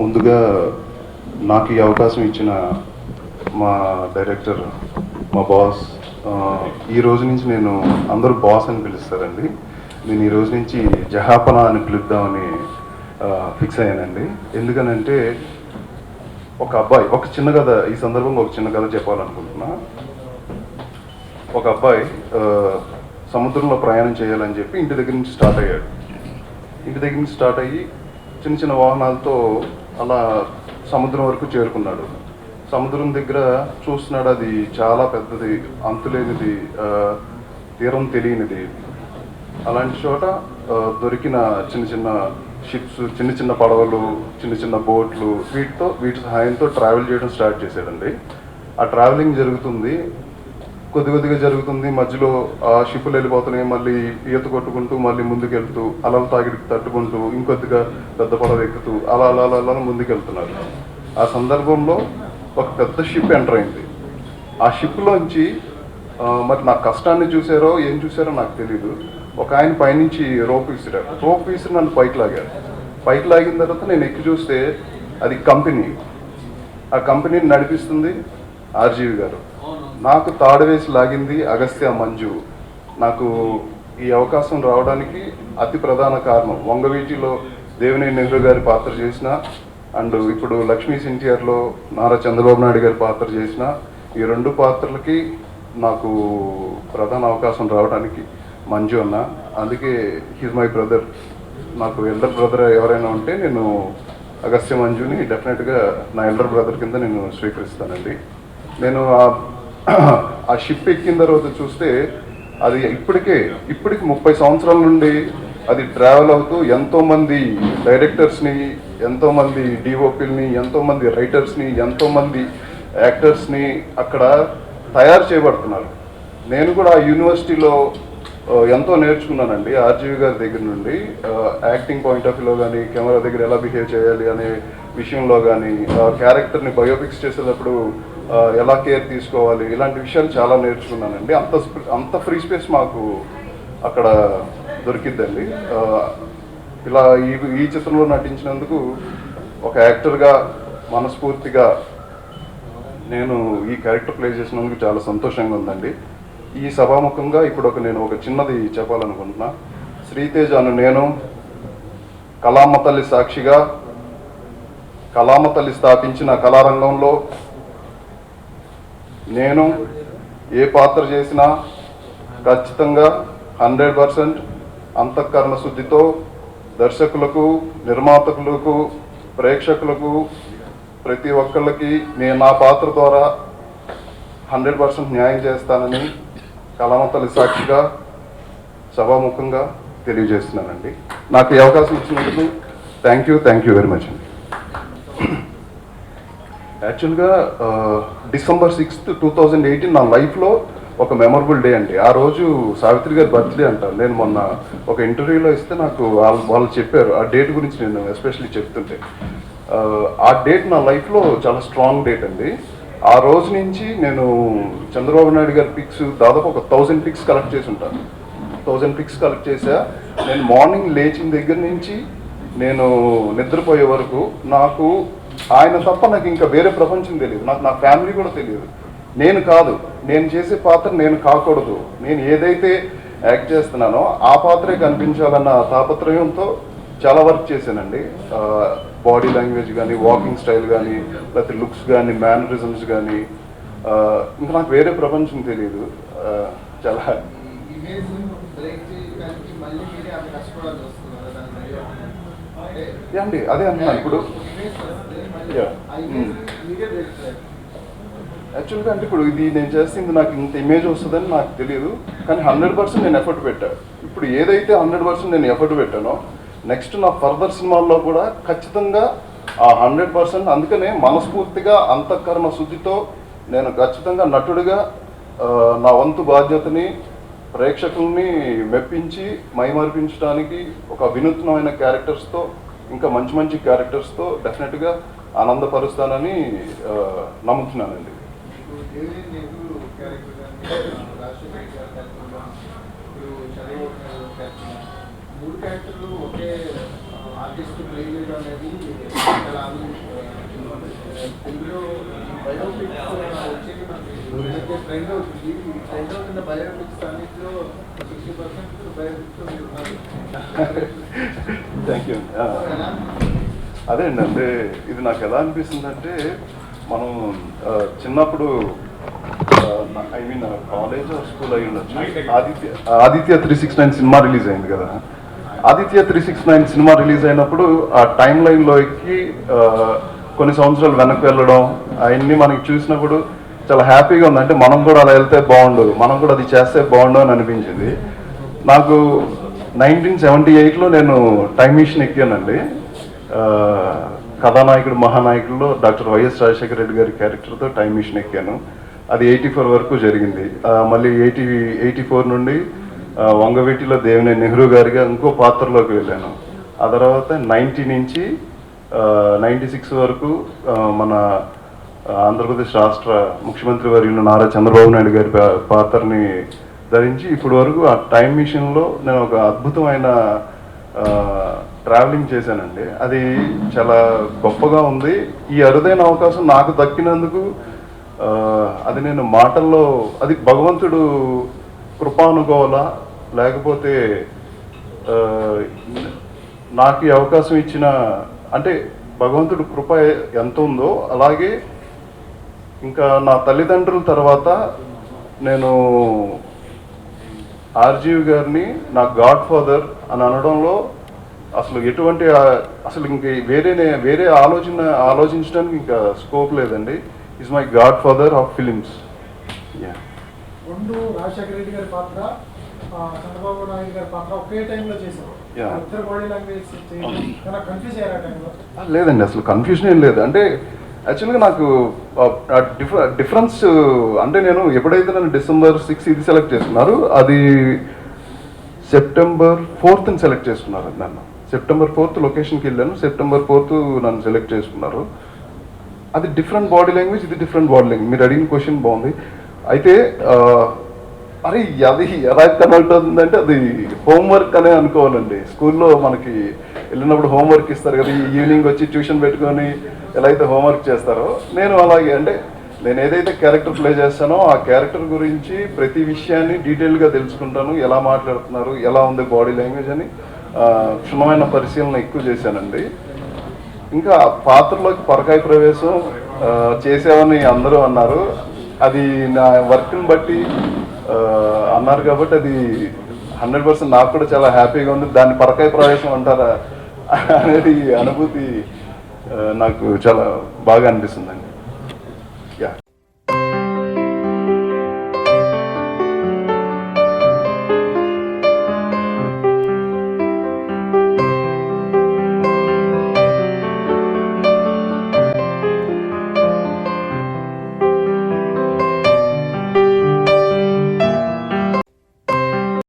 ముందుగా నాకు ఈ అవకాశం ఇచ్చిన మా డైరెక్టర్ మా బాస్ ఈ రోజు నుంచి నేను అందరూ బాస్ అని పిలుస్తారండి. నేను ఈ రోజు నుంచి జహాపన అని పిలుద్దామని ఫిక్స్ అయ్యానండి. ఎందుకనంటే ఒక అబ్బాయి ఒక చిన్న కథ ఈ సందర్భంగా ఒక చిన్న కథ చెప్పాలనుకుంటున్నా. ఒక అబ్బాయి సముద్రంలో ప్రయాణం చేయాలని చెప్పి ఇంటి దగ్గర నుంచి స్టార్ట్ అయ్యాడు. ఇంటి దగ్గర నుంచి స్టార్ట్ అయ్యి చిన్న చిన్న వాహనాలతో అలా సముద్రం వరకు చేరుకున్నాడు. సముద్రం దగ్గర చూస్తున్నాడు అది చాలా పెద్దది అంతులేనిది తీరం తెలియనిది. అలాంటి చోట దొరికిన చిన్న చిన్న షిప్స్ చిన్న చిన్న పడవలు చిన్న చిన్న బోట్లు వీటితో వీటి సహాయంతో ట్రావెల్ చేయడం స్టార్ట్ చేశాడండి. ఆ ట్రావెలింగ్ జరుగుతుంది. కొద్ది కొద్దిగా జరుగుతుంది. మధ్యలో ఆ షిప్పులు వెళ్ళిపోతున్నాయి. మళ్ళీ ఈత కొట్టుకుంటూ మళ్ళీ ముందుకెళ్తూ అలలు తాగిడికి తట్టుకుంటూ ఇంకొద్దిగా పెద్ద పడవ ఎక్కుతూ అలా అలా అలా అలా ముందుకెళ్తున్నారు. ఆ సందర్భంలో ఒక పెద్ద షిప్ ఎంటర్ అయింది. ఆ షిప్లోంచి మరి నా కష్టాన్ని చూసారో ఏం చూసారో నాకు తెలియదు ఒక ఆయన పైనుంచి రోప్ విసిరారు రోప్ విసిరి నన్ను పైకి లాగారు పైకి లాగిన తర్వాత నేను ఎక్కి చూస్తే అది కంపెనీ. ఆ కంపెనీని నడిపిస్తుంది ఆర్జీవి గారు. నాకు తాడు వేసి లాగింది అగస్త్య మంజు. నాకు ఈ అవకాశం రావడానికి అతి ప్రధాన కారణం. వంగవీటిలో దేవినేని నెహ్రూ గారి పాత్ర చేసిన అండ్ ఇప్పుడు లక్ష్మీ ఎన్టీఆర్లో నారా చంద్రబాబు నాయుడు గారి పాత్ర చేసిన ఈ రెండు పాత్రలకి నాకు ప్రధాన అవకాశం రావడానికి మంజు అన్న. అందుకే హీజ్ మై బ్రదర్ నాకు ఎల్డర్ బ్రదర్ ఎవరైనా ఉంటే నేను అగస్త్య మంజుని డెఫినెట్గా నా ఎల్డర్ బ్రదర్ కింద నేను స్వీకరిస్తానండి. నేను ఆ- షిప్ ఎక్కిన తర్వాత చూస్తే అది ఇప్పటికే ఇప్పటికి ముప్పై సంవత్సరాల నుండి అది ట్రావెల్ అవుతూ ఎంతోమంది డైరెక్టర్స్ని ఎంతోమంది డిఓపిల్ని ఎంతోమంది రైటర్స్ని ఎంతోమంది యాక్టర్స్ని అక్కడ తయారు చేయబడుతున్నారు. నేను కూడా ఆ యూనివర్సిటీలో ఎంతో నేర్చుకున్నానండి ఆర్జీవి గారి దగ్గర నుండి. యాక్టింగ్ పాయింట్ ఆఫ్ వ్యూలో కానీ కెమెరా దగ్గర ఎలా బిహేవ్ చేయాలి అనే విషయంలో కానీ క్యారెక్టర్ని బయోపిక్స్ చేసేటప్పుడు ఎలా కేర్ తీసుకోవాలి? ఇలాంటి విషయాలు చాలా నేర్చుకున్నానండి. అంత అంత ఫ్రీ స్పేస్ మాకు అక్కడ దొరికిద్దండి. ఇలా ఈ ఈ చిత్రంలో నటించినందుకు ఒక యాక్టర్గా మనస్ఫూర్తిగా నేను ఈ క్యారెక్టర్ ప్లే చేసినందుకు చాలా సంతోషంగా ఉందండి. ఈ సభాముఖంగా ఇప్పుడు ఒక నేను ఒక చిన్నది చెప్పాలనుకుంటున్నా. శ్రీతేజ్ అను నేను కళామ తల్లి సాక్షిగా కళామ తల్లి స్థాపించిన కళారంగంలో నేను ఏ పాత్ర చేసినా ఖచ్చితంగా హండ్రెడ్ పర్సెంట్ అంతఃకరణ శుద్ధితో దర్శకులకు నిర్మాతకులకు ప్రేక్షకులకు ప్రతి ఒక్కళ్ళకి నేను నా పాత్ర ద్వారా హండ్రెడ్ పర్సెంట్ న్యాయం చేస్తానని కళామతల్లి సాక్షిగా సభాముఖంగా తెలియజేస్తున్నానండి. నాకు ఈ అవకాశం ఇచ్చినందుకు thank you thank you very much అండి. యాక్చువల్గా December sixth two thousand eighteen నా లైఫ్లో ఒక మెమరబుల్ డే అండి. ఆ రోజు సావిత్రి గారి బర్త్డే అంటారు. నేను మొన్న ఒక ఇంటర్వ్యూలో ఇస్తే నాకు వాళ్ళు వాళ్ళు చెప్పారు. ఆ డేట్ గురించి నేను ఎస్పెషల్లీ చెప్తుంటే. ఆ, ఆ డేట్ నా లైఫ్లో చాలా స్ట్రాంగ్ డేట్ అండి. ఆ రోజు నుంచి నేను చంద్రబాబు నాయుడు గారి పిక్స్ దాదాపు ఒక థౌజండ్ పిక్స్ కలెక్ట్ చేసి ఉంటాను థౌజండ్ పిక్స్ కలెక్ట్ చేసా. నేను మార్నింగ్ లేచిన దగ్గర నుంచి నేను నిద్రపోయే వరకు నాకు ఆయన తప్ప నాకు ఇంకా వేరే ప్రపంచం తెలియదు నాకు నా ఫ్యామిలీ కూడా తెలియదు నేను కాదు నేను చేసే పాత్ర నేను కాకూడదు నేను ఏదైతే యాక్ట్ చేస్తున్నానో ఆ పాత్రే కనిపించాలన్న తాపత్రయంతో చాలా వర్క్ చేశానండి బాడీ లాంగ్వేజ్ కానీ వాకింగ్ స్టైల్ కానీ లేకపోతే లుక్స్ కానీ మేనరిజమ్స్ కానీ ఇంకా నాకు వేరే ప్రపంచం తెలియదు చాలా అండి అదే అంటున్నాను ఇప్పుడు యాక్చువల్గా అంటే ఇప్పుడు ఇది నేను చేసింది నాకు ఇంత ఇమేజ్ వస్తుందని నాకు తెలియదు కానీ హండ్రెడ్ పర్సెంట్ నేను ఎఫర్ట్ పెట్టాను ఇప్పుడు ఏదైతే హండ్రెడ్ పర్సెంట్ నేను ఎఫర్ట్ పెట్టానో నెక్స్ట్ నా ఫర్దర్ సినిమాల్లో కూడా ఖచ్చితంగా ఆ హండ్రెడ్ పర్సెంట్ అందుకనే మనస్ఫూర్తిగా అంతఃకరణ శుద్ధితో నేను ఖచ్చితంగా నటుడిగా నా వంతు బాధ్యతని ప్రేక్షకుల్ని మెప్పించి మైమర్పించడానికి ఒక వినూత్నమైన క్యారెక్టర్స్తో ఇంకా మంచి మంచి క్యారెక్టర్స్తో డెఫినెట్గా ఆనందపరుస్తానని నమ్ముతున్నానండి మూడు క్యారెక్టర్లు ఒకే ఆర్టిస్ట్ ప్లే చేయడం అనేది చాలా ఆనందం. తెలుగులో బయోపిక్స్ వచ్చేది మనకి ట్రెండ్ అవుతుంది ట్రెండ్ అవుతున్న బయోపిక్స్ అన్నింటిలో సిక్స్టీ పర్సెంట్ బయోపిక్స్ మీరు ఉన్నారు థ్యాంక్ యూ ఎలా అదే అండి అంటే ఇది నాకు ఎలా అనిపిస్తుంది అంటే మనం చిన్నప్పుడు ఐ మీన్ కాలేజ్ స్కూల్ అయి ఉండొచ్చు. Aditya Aditya three six nine cinema release అయింది కదా. Aditya three six nine cinema release అయినప్పుడు ఆ టైం లైన్లో ఎక్కి కొన్ని సంవత్సరాలు వెనక్కి వెళ్ళడం అవన్నీ మనకి చూసినప్పుడు చాలా హ్యాపీగా ఉంది. అంటే మనం కూడా అలా వెళ్తే బాగుండు మనం కూడా అది చేస్తే బాగుండు అని అనిపించింది. నాకు నైన్టీన్ సెవెంటీ ఎయిట్లో నేను టైం మిషన్ ఎక్కానండి. కథానాయకుడు మహానాయకుల్లో డాక్టర్ వైఎస్ రాజశేఖర రెడ్డి గారి క్యారెక్టర్తో టైం మిషన్ ఎక్కాను. అది ఎయిటీ ఫోర్ వరకు జరిగింది. మళ్ళీ ఎయిటీ ఎయిటీ ఫోర్ నుండి వంగవీటిలో దేవినే నెహ్రూ గారిగా ఇంకో పాత్రలోకి వెళ్ళాను. ఆ తర్వాత నైంటీ నుంచి నైంటీ సిక్స్ వరకు మన ఆంధ్రప్రదేశ్ రాష్ట్ర ముఖ్యమంత్రి వర్యులు నారా చంద్రబాబు నాయుడు గారి పాత్రని ధరించి ఇప్పటి వరకు ఆ టైం మిషన్లో నేను ఒక అద్భుతమైన ట్రావెలింగ్ చేశానండి. అది చాలా గొప్పగా ఉంది. ఈ అరుదైన అవకాశం నాకు దక్కినందుకు అది నేను మాటల్లో అది భగవంతుడు కృపానుకోవాలా? లేకపోతే నాకు ఈ అవకాశం ఇచ్చిన అంటే భగవంతుడు కృప ఎంత ఉందో అలాగే ఇంకా నా తల్లిదండ్రుల తర్వాత నేను ఆర్జీవి గారిని నా గాడ్ ఫాదర్ అని అనడంలో అసలు ఎటువంటి అసలు ఇంక వేరే వేరే ఆలోచన ఆలోచించడానికి ఇంకా స్కోప్ లేదండి. Is my god father of films రెండు రాజశేఖర రెడ్డి గారి పాత్ర చంద్రబాబు నాయుడు గారి పాత్ర ఒకే టైంలో చేశారు. లేదండి అసలు కన్ఫ్యూజన్ ఏం లేదు. అంటే యాక్చువల్గా నాకు డిఫరెన్స్ అంటే నేను ఎప్పుడైతే నన్ను డిసెంబర్ సిక్స్ ఇది సెలెక్ట్ చేసుకున్నారు అది సెప్టెంబర్ ఫోర్త్ని సెలెక్ట్ చేసుకున్నారు నన్ను. సెప్టెంబర్ ఫోర్త్ లొకేషన్కి వెళ్ళాను సెప్టెంబర్ ఫోర్త్ నన్ను సెలెక్ట్ చేసుకున్నారు. అది డిఫరెంట్ బాడీ లాంగ్వేజ్ ఇది డిఫరెంట్ బాడీ లాంగ్వేజ్. మీరు అడిగిన క్వశ్చన్ బాగుంది. అయితే అరే అది ఎలా కనెక్ట్ అవుతుందంటే అది హోంవర్క్ అనే అనుకోవాలండి. స్కూల్లో మనకి వెళ్ళినప్పుడు హోంవర్క్ ఇస్తారు కదా ఈవినింగ్ వచ్చి ట్యూషన్ పెట్టుకొని ఎలా అయితే హోంవర్క్ చేస్తారో నేను అలాగే అంటే నేను ఏదైతే క్యారెక్టర్ ప్లే చేస్తానో ఆ క్యారెక్టర్ గురించి ప్రతి విషయాన్ని డీటెయిల్గా తెలుసుకుంటాను ఎలా మాట్లాడుతున్నారు ఎలా ఉంది బాడీ లాంగ్వేజ్ అని ఆ, క్షుణ్ణమైన పరిశీలన ఎక్కువ చేశానండి. ఇంకా ఆ పాత్రలోకి పరకాయ ప్రవేశం ఆ, అందరూ అన్నారు. అది నా వర్క్ని బట్టి అన్నారు కాబట్టి అది హండ్రెడ్ పర్సెంట్ నాకు కూడా చాలా హ్యాపీగా ఉంది. దాన్ని పరకాయ ప్రవేశం అంటారా? అనేది అనుభూతి నాకు చాలా బాగా అనిపిస్తుందండి.